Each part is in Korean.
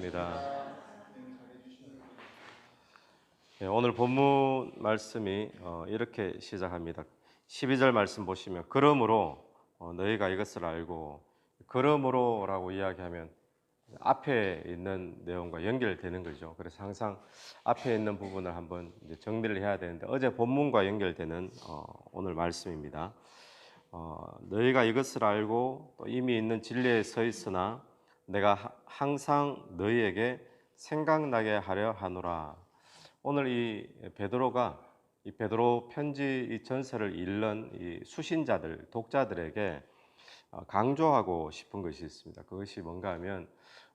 반갑습니다. 네, 오늘 본문 말씀이 어, 이렇게 시작합니다. 12절 말씀 보시면 그러므로 어, 너희가 이것을 알고 그러므로라고 이야기하면 앞에 있는 내용과 연결되는 거죠. 그래서 항상 앞에 있는 부분을 한번 정리를 해야 되는데 어제 본문과 연결되는 어, 오늘 말씀입니다. 어, 너희가 이것을 알고 또 이미 있는 진리에 서 있으나 내가 하- 항상 너희에게 생각나게 하려 하노라. 오늘 이 베드로가 이 베드로 편지 이 전서를 읽는 이 수신자들 독자들에게 어, 강조하고 싶은 것이 있습니다. 그것이 뭔가 하면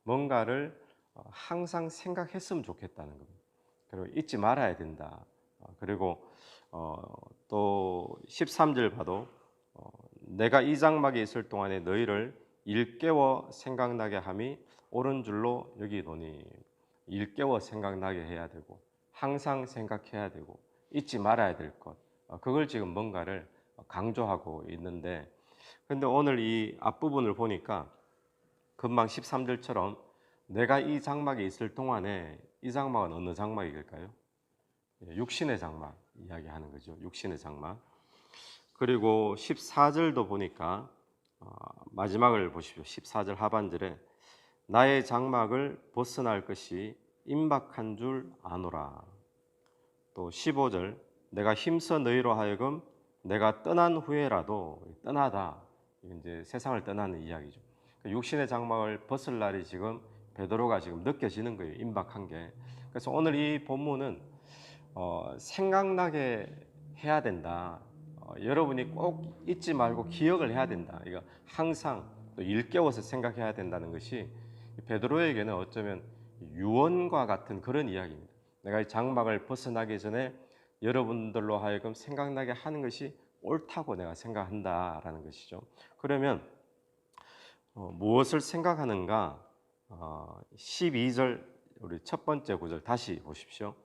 뭔가를 어, 항상 생각했으면 좋겠다는 겁니다. 그리고 잊지 말아야 된다. 어, 그리고 어, 또 13절 봐도 어, 내가 이 장막에 있을 동안에 너희를 일깨워 생각나게 함이 옳은 줄로 여기노니 일깨워 생각나게 해야 되고 항상 생각해야 되고 잊지 말아야 될 것. 어, 그걸 지금 뭔가를 강조하고 있는데 근데 오늘 이 앞부분을 보니까 금방 13절처럼 내가 이 장막에 있을 동안에 이 장막은 어느 장막일까요? 예, 육신의 장막 이야기하는 거죠. 육신의 장막. 그리고 14절도 보니까 어, 마지막을 보십시오. 14절 하반절에 나의 장막을 벗어날 것이 임박한 줄 아노라. 또 15절 내가 힘써 너희로 하여금 내가 떠난 후에라도 떠나다 이제 세상을 떠나는 이야기죠. 그 육신의 장막을 벗을 날이 지금 베드로가 지금 느껴지는 거예요. 임박한 게. 그래서 오늘 이 본문은 어, 생각나게 해야 된다. 어, 여러분이 꼭 잊지 말고 기억을 해야 된다. 이거 항상 또 일깨워서 생각해야 된다는 것이 이 베드로에게는 어쩌면 유언과 같은 그런 이야기입니다. 내가 이 장막을 벗어나기 전에 여러분들로 하여금 생각나게 하는 것이 옳다고 내가 생각한다라는 것이죠. 그러면 어, 무엇을 생각하는가? 어, 12절 우리 첫 번째 구절 다시 보십시오.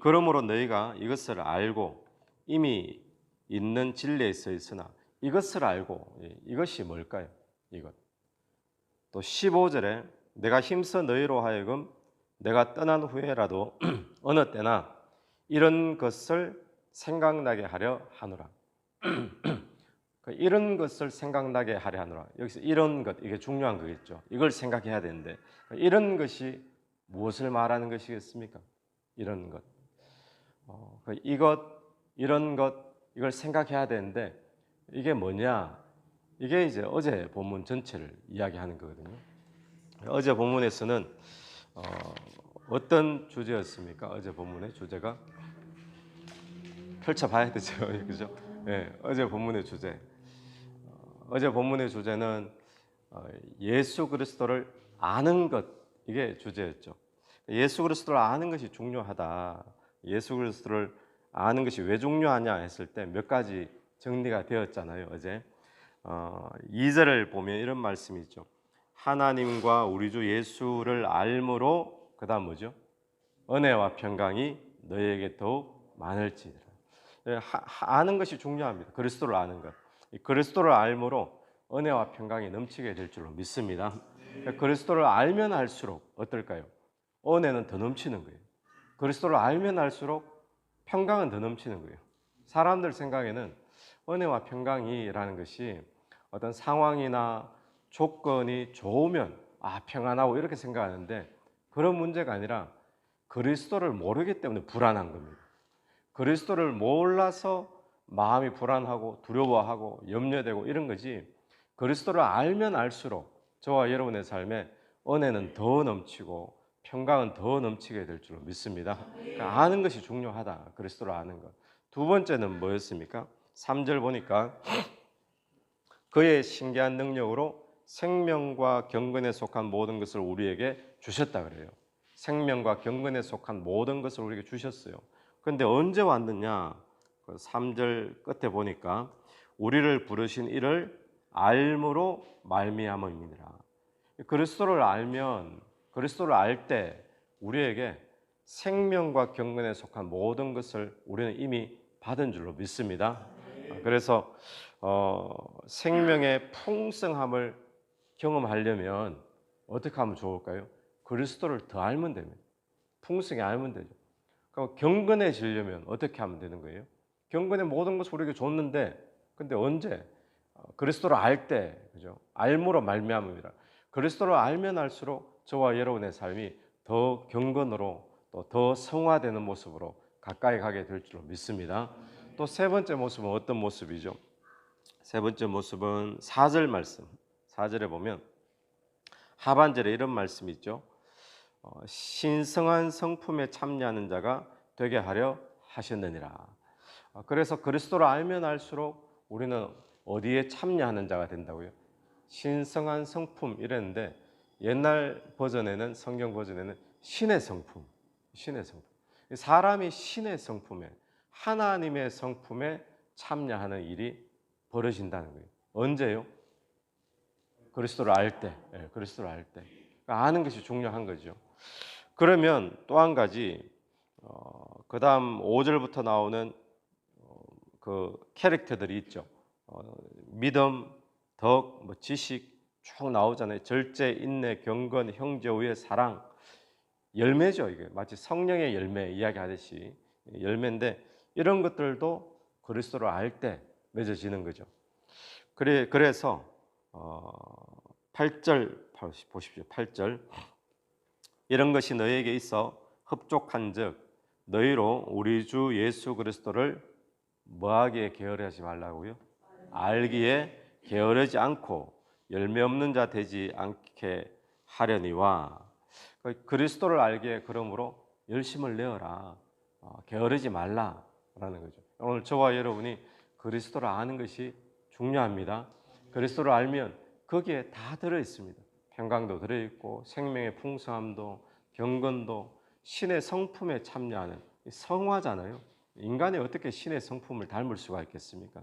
그러므로 너희가 이것을 알고 이미 있는 진리에 서 있으나 이것을 알고 예, 이것이 뭘까요? 이것. 또 15절에 내가 힘써 너희로 하여금 내가 떠난 후에라도 어느 때나 이런 것을 생각나게 하려 하노라. 그 이런 것을 생각나게 하려 하노라. 여기서 이런 것 이게 중요한 거겠죠. 이걸 생각해야 되는데 이런 것이 무엇을 말하는 것이겠습니까? 이런 것. 어, 그 이것 이런 것 이걸 생각해야 되는데 이게 뭐냐? 이게 이제 어제 본문 전체를 이야기하는 거거든요. 어제 본문에서는 어, 어떤 주제였습니까? 어제 본문의 주제가 펼쳐봐야 되죠, 그죠? 예, 어제 본문의 주제. 어, 어제 본문의 주제는 어, 예수 그리스도를 아는 것 이게 주제였죠. 예수 그리스도를 아는 것이 중요하다. 예수 그리스도를 아는 것이 왜 중요하냐 했을 때 몇 가지 정리가 되었잖아요, 어제. 어, 2절을 보면 이런 말씀이 있죠. 하나님과 우리 주 예수를 알므로 그 다음 뭐죠? 은혜와 평강이 너희에게 더욱 많을지니라. 예, 아는 것이 중요합니다. 그리스도를 아는 것. 이 그리스도를 알므로 은혜와 평강이 넘치게 될 줄로 믿습니다. 그리스도를 알면 알수록 어떨까요? 은혜는 더 넘치는 거예요. 그리스도를 알면 알수록 평강은 더 넘치는 거예요. 사람들 생각에는 은혜와 평강이라는 것이 어떤 상황이나 조건이 좋으면 아 평안하고 이렇게 생각하는데 그런 문제가 아니라 그리스도를 모르기 때문에 불안한 겁니다. 그리스도를 몰라서 마음이 불안하고 두려워하고 염려되고 이런 거지 그리스도를 알면 알수록 저와 여러분의 삶에 은혜는 더 넘치고 평강은 더 넘치게 될 줄로 믿습니다. 그러니까 아는 것이 중요하다. 그리스도를 아는 것. 두 번째는 뭐였습니까? 3절 보니까 그의 신기한 능력으로 생명과 경건에 속한 모든 것을 우리에게 주셨다 그래요. 생명과 경건에 속한 모든 것을 우리에게 주셨어요. 그런데 언제 왔느냐? 그 3절 끝에 보니까 우리를 부르신 이를 알므로 말미암음이니라. 그리스도를 알면 그리스도를 알 때 우리에게 생명과 경건에 속한 모든 것을 우리는 이미 받은 줄로 믿습니다. 그래서 어, 생명의 풍성함을 경험하려면 어떻게 하면 좋을까요? 그리스도를 더 알면 됩니다. 풍성히 알면 되죠. 그럼 경건해지려면 어떻게 하면 되는 거예요? 경건의 모든 것을 우리에게 줬는데 근데 언제 어, 그리스도를 알 때 그죠? 알므로 말미암음이라. 그리스도를 알면 알수록 저와 여러분의 삶이 더 경건으로 또 더 성화되는 모습으로 가까이 가게 될 줄로 믿습니다. 또 세 번째 모습은 어떤 모습이죠? 세 번째 모습은 4절 말씀. 4절에 보면 하반절에 이런 말씀이 있죠. 어, 신성한 성품에 참여하는 자가 되게 하려 하셨느니라. 어, 그래서 그리스도를 알면 알수록 우리는 어디에 참여하는 자가 된다고요? 신성한 성품 이랬는데 옛날 버전에는 성경 버전에는 신의 성품, 신의 성품. 사람이 신의 성품에 하나님의 성품에 참여하는 일이 벌어진다는 거예요. 언제요? 그리스도를 알 때, 예, 그리스도를 알 때. 그러니까 아는 것이 중요한 거죠. 그러면 또 한 가지, 어, 그 다음 5절부터 나오는 어, 그 캐릭터들이 있죠. 어, 믿음, 덕, 뭐 지식 쭉 나오잖아요. 절제, 인내, 경건, 형제 우의 사랑. 열매죠, 이게. 마치 성령의 열매 이야기하듯이 열매인데 이런 것들도 그리스도를 알 때 맺어지는 거죠. 그래 그래서 어, 8절 보십시오. 8절 이런 것이 너희에게 있어 흡족한즉 너희로 우리 주 예수 그리스도를 뭐하기에 게으르하지 말라고요? 알기에 게으르지 않고 열매 없는 자 되지 않게 하려니와 그 그리스도를 알기에 그러므로 열심을 내어라 어, 게으르지 말라라는 거죠. 오늘 저와 여러분이 그리스도를 아는 것이 중요합니다. 그리스도를 알면 거기에 다 들어 있습니다. 평강도 들어 있고 생명의 풍성함도 경건도 신의 성품에 참여하는 이 성화잖아요. 인간이 어떻게 신의 성품을 닮을 수가 있겠습니까?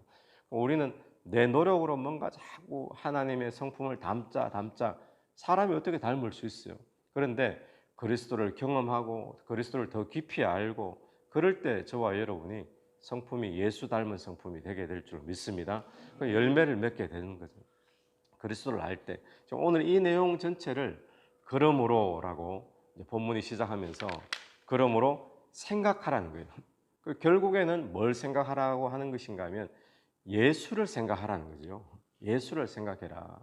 우리는 내 노력으로 뭔가 자꾸 하나님의 성품을 담자 담자 사람이 어떻게 닮을 수 있어요? 그런데 그리스도를 경험하고 그리스도를 더 깊이 알고 그럴 때 저와 여러분이 성품이 예수 닮은 성품이 되게 될 줄 믿습니다. 그 열매를 맺게 되는 거죠. 그리스도를 알 때. 오늘 이 내용 전체를 그러므로라고 본문이 시작하면서 그러므로 생각하라는 거예요. 그 결국에는 뭘 생각하라고 하는 것인가 하면 예수를 생각하라는 거죠. 예수를 생각해라.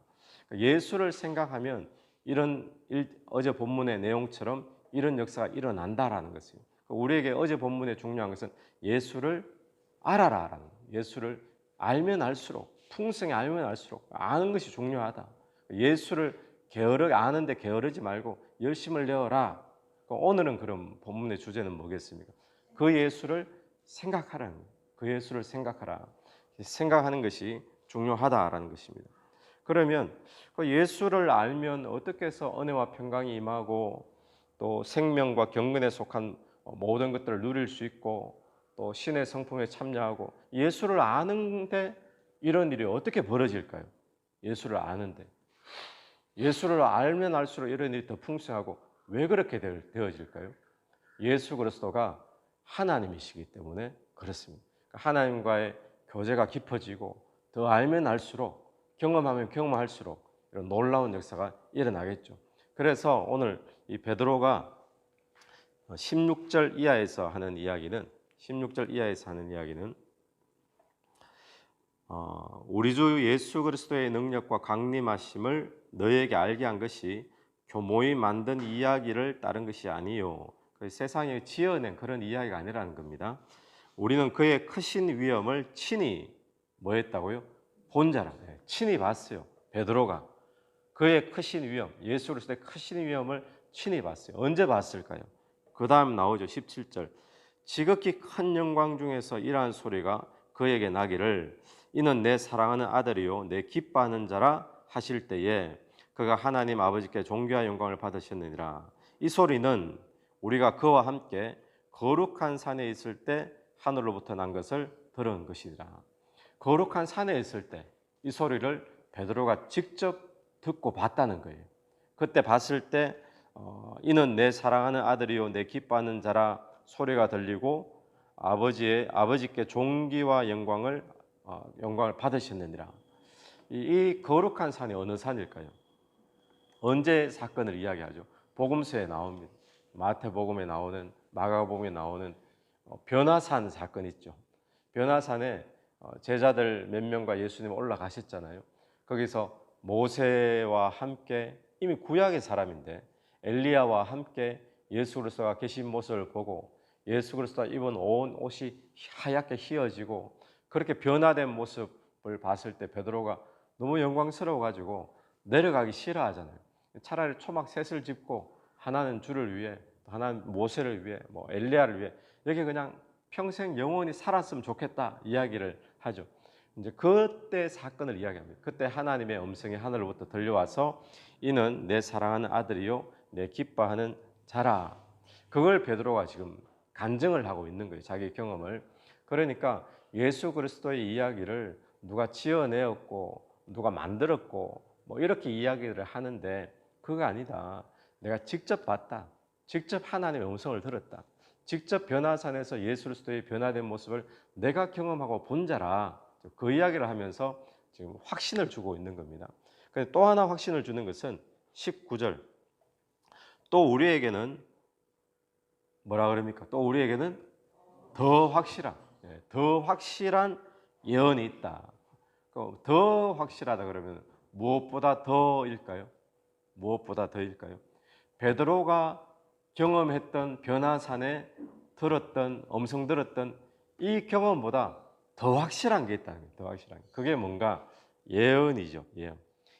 예수를 생각하면 이런 일, 어제 본문의 내용처럼 이런 역사가 일어난다라는 것이에요. 우리에게 어제 본문의 중요한 것은 예수를 알아라라는 예수를 알면 알수록 풍성히 알면 알수록 아는 것이 중요하다. 예수를 게으르 아는데 게으르지 말고 열심을 내어라. 오늘은 그럼 본문의 주제는 뭐겠습니까? 그 예수를 생각하라는 거예요. 그 예수를 생각하라. 생각하는 것이 중요하다라는 것입니다. 그러면 그 예수를 알면 어떻게 해서 은혜와 평강이 임하고 또 생명과 경건에 속한 모든 것들을 누릴 수 있고 또 신의 성품에 참여하고 예수를 아는데 이런 일이 어떻게 벌어질까요? 예수를 아는데 예수를 알면 알수록 이런 일이 더 풍성하고 왜 그렇게 되어질까요? 예수 그리스도가 하나님이시기 때문에 그렇습니다. 그러니까 하나님과의 교제가 깊어지고 더 알면 알수록 경험하면 경험할수록 이런 놀라운 역사가 일어나겠죠. 그래서 오늘 이 베드로가 16절 이하에서 하는 이야기는 16절 이하에서 하는 이야기는 어, 우리 주 예수 그리스도의 능력과 강림하심을 너희에게 알게 한 것이 교모이 만든 이야기를 따른 것이 아니요 그 세상에 지어낸 그런 이야기가 아니라는 겁니다. 우리는 그의 크신 위엄을 친히 뭐 했다고요? 본 자라. 네, 친히 봤어요. 베드로가 그의 크신 위엄, 예수 그리스도의 크신 위엄을 친히 봤어요. 언제 봤을까요? 그 다음 나오죠. 17절. 지극히 큰 영광 중에서 이러한 소리가 그에게 나기를 이는 내 사랑하는 아들이요 내 기뻐하는 자라 하실 때에 그가 하나님 아버지께 존귀와 영광을 받으셨느니라. 이 소리는 우리가 그와 함께 거룩한 산에 있을 때 하늘로부터 난 것을 들은 것이라. 거룩한 산에 있을 때 이 소리를 베드로가 직접 듣고 봤다는 거예요. 그때 봤을 때 어, 이는 내 사랑하는 아들이요 내 기뻐하는 자라 소리가 들리고 아버지의 아버지께 존귀와 영광을 어, 영광을 받으셨느니라. 이, 이 거룩한 산이 어느 산일까요? 언제 사건을 이야기하죠? 복음서에 나옵니다. 마태복음에 나오는 마가복음에 나오는 어, 변화산 사건 있죠. 변화산에 어, 제자들 몇 명과 예수님 올라가셨잖아요. 거기서 모세와 함께 이미 구약의 사람인데 엘리야와 함께 예수 그리스도가 계신 모습을 보고 예수 그리스도가 입은 온 옷이 하얗게 휘어지고 그렇게 변화된 모습을 봤을 때 베드로가 너무 영광스러워 가지고 내려가기 싫어하잖아요. 차라리 초막 셋을 짚고 하나는 주를 위해 또 하나는 모세를 위해 뭐 엘리야를 위해 이렇게 그냥 평생 영원히 살았으면 좋겠다 이야기를 하죠. 이제 그때 사건을 이야기합니다. 그때 하나님의 음성이 하늘로부터 들려와서 이는 내 사랑하는 아들이요 내 기뻐하는 자라. 그걸 베드로가 지금 간증을 하고 있는 거예요. 자기 경험을. 그러니까 예수 그리스도의 이야기를 누가 지어내었고 누가 만들었고 뭐 이렇게 이야기를 하는데 그거 아니다. 내가 직접 봤다. 직접 하나님의 음성을 들었다. 직접 변화산에서 예수 그리스도의 변화된 모습을 내가 경험하고 본 자라. 그 이야기를 하면서 지금 확신을 주고 있는 겁니다. 또 하나 확신을 주는 것은 19절. 또 우리에게는 뭐라 그럽니까? 또 우리에게는 더 확실한, 예, 더 확실한 예언이 있다. 그더 확실하다 그러면 무엇보다 더일까요? 무엇보다 더일까요? 베드로가 경험했던 변화산에 들었던 음성 들었던 이 경험보다 더 확실한 게 거예요. 더 확실한 게. 그게 뭔가 예언이죠. 예언.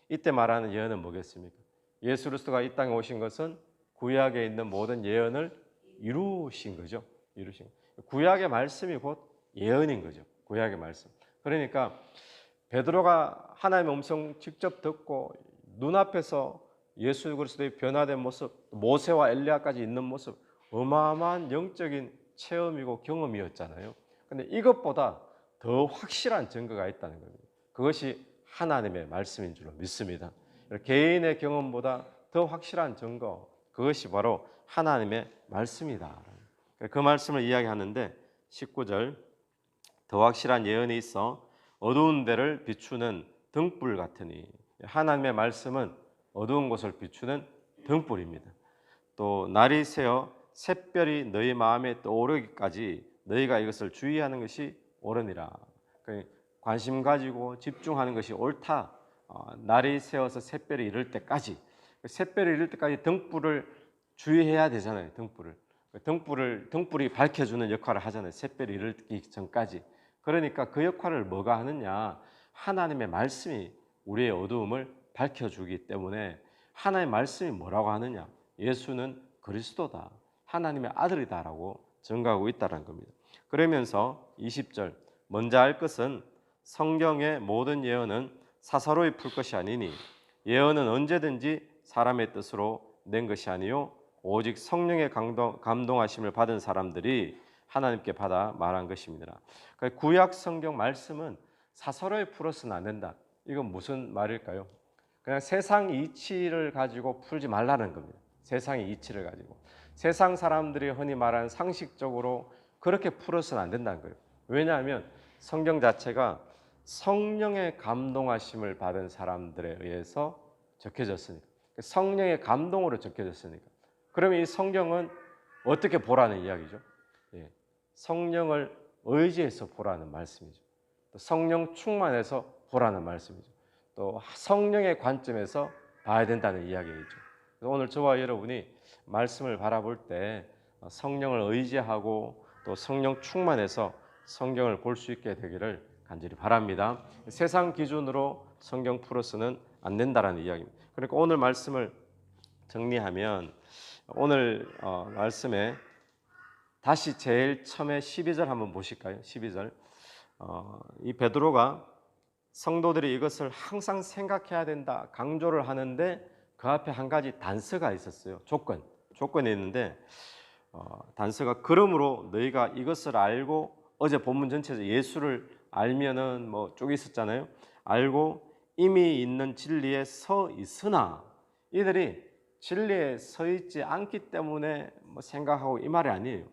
이때 말하는 예언은 뭐겠습니까? 예수 그리스도가 이 땅에 오신 것은 구약에 있는 모든 예언을 이루신 거죠. 이루신 거. 구약의 말씀이 곧 예언인 거죠. 구약의 말씀. 그러니까 베드로가 하나님의 음성 직접 듣고 눈앞에서 예수 그리스도의 변화된 모습, 모세와 엘리야까지 있는 모습, 어마어마한 영적인 체험이고 경험이었잖아요. 근데 이것보다 더 확실한 증거가 있다는 겁니다. 그것이 하나님의 말씀인 줄로 믿습니다. 개인의 경험보다 더 확실한 증거, 그것이 바로 하나님의 말씀이다. 그 말씀을 이야기하는데 19절 더 확실한 예언이 있어 어두운 데를 비추는 등불 같으니 하나님의 말씀은 어두운 곳을 비추는 등불입니다. 또 날이 새어 샛별이 너희 마음에 떠오르기까지 너희가 이것을 주의하는 것이 옳으니라. 그 관심 가지고 집중하는 것이 옳다. 어, 날이 새어서 샛별이 이를 때까지 그 샛별이 이를 때까지 등불을 주의해야 되잖아요. 등불을 그 등불을 등불이 밝혀주는 역할을 하잖아요. 샛별이 이르기 전까지. 그러니까 그 역할을 뭐가 하느냐? 하나님의 말씀이 우리의 어두움을 밝혀주기 때문에 하나님의 말씀이 뭐라고 하느냐? 예수는 그리스도다. 하나님의 아들이다라고 증가하고 있다는 겁니다. 그러면서 20절 먼저 알 것은 성경의 모든 예언은 사사로이 풀 것이 아니니 예언은 언제든지 사람의 뜻으로 낸 것이 아니요 오직 성령의 감동, 감동하심을 받은 사람들이 하나님께 받아 말한 것입니다. 그러니까 구약 성경 말씀은 사서로에 풀어서는 안 된다. 이건 무슨 말일까요? 그냥 세상 이치를 가지고 풀지 말라는 겁니다. 세상의 이치를 가지고 세상 사람들이 흔히 말하는 상식적으로 그렇게 풀어서는 안 된다는 거예요. 왜냐하면 성경 자체가 성령의 감동하심을 받은 사람들에 의해서 적혀졌으니까 성령의 감동으로 적혀졌으니까 그러면 이 성경은 어떻게 보라는 이야기죠? 예. 성령을 의지해서 보라는 말씀이죠. 또 성령 충만해서 보라는 말씀이죠. 또 성령의 관점에서 봐야 된다는 이야기이죠. 오늘 저와 여러분이 말씀을 바라볼 때 성령을 의지하고 또 성령 충만해서 성경을 볼 수 있게 되기를 간절히 바랍니다. 세상 기준으로 성경 풀어서는 안 된다라는 이야기입니다. 그러니까 오늘 말씀을 정리하면 오늘 어, 말씀에 다시 제일 처음에 12절 한번 보실까요? 12절. 어, 이 베드로가 성도들이 이것을 항상 생각해야 된다 강조를 하는데 그 앞에 한 가지 단서가 있었어요. 조건. 조건이 있는데 어, 단서가 그러므로 너희가 이것을 알고 어제 본문 전체에서 예수를 알면은 뭐 쪽에 있었잖아요. 알고 이미 있는 진리에 서 있으나 이들이 진리에 서 있지 않기 때문에 뭐 생각하고 이 말이 아니에요.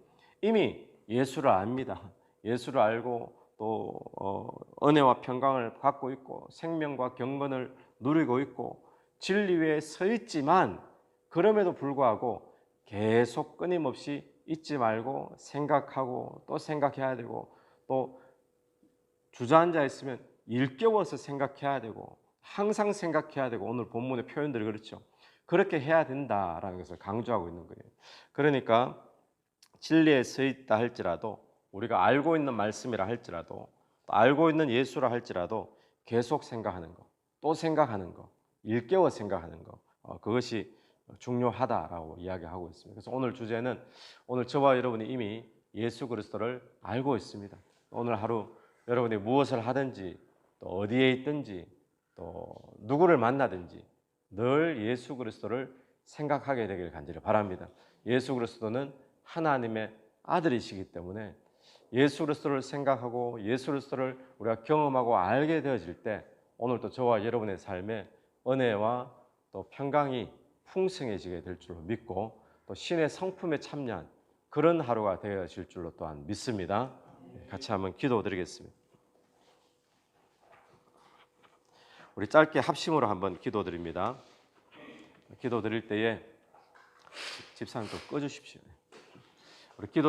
이미 예수를 압니다. 예수를 알고 또 어, 은혜와 평강을 갖고 있고 생명과 경건을 누리고 있고 진리 위에 서 있지만 그럼에도 불구하고 계속 끊임없이 잊지 말고 생각하고 또 생각해야 되고 또 주저앉아 있으면 일깨워서 생각해야 되고 항상 생각해야 되고 오늘 본문의 표현들이 그렇죠. 그렇게 해야 된다라는 것을 강조하고 있는 거예요. 그러니까 진리에 서 있다 할지라도 우리가 알고 있는 말씀이라 할지라도 또 알고 있는 예수라 할지라도 계속 생각하는 거, 또 생각하는 거, 일깨워 생각하는 거 어, 그것이 중요하다라고 이야기하고 있습니다. 그래서 오늘 주제는 오늘 저와 여러분이 이미 예수 그리스도를 알고 있습니다. 오늘 하루 여러분이 무엇을 하든지 또 어디에 있든지 또 누구를 만나든지 늘 예수 그리스도를 생각하게 되길 간절히 바랍니다. 예수 그리스도는 하나님의 아들이시기 때문에 예수 그리스도를 생각하고 예수 그리스도를 우리가 경험하고 알게 되어질 때 오늘도 저와 여러분의 삶에 은혜와 또 평강이 풍성해지게 될 줄로 믿고 또 신의 성품에 참여한 그런 하루가 되어질 줄로 또한 믿습니다. 같이 한번 기도드리겠습니다. 우리 짧게 합심으로 한번 기도드립니다. 기도드릴 때에 집사님 좀 꺼주십시오. 우리 기도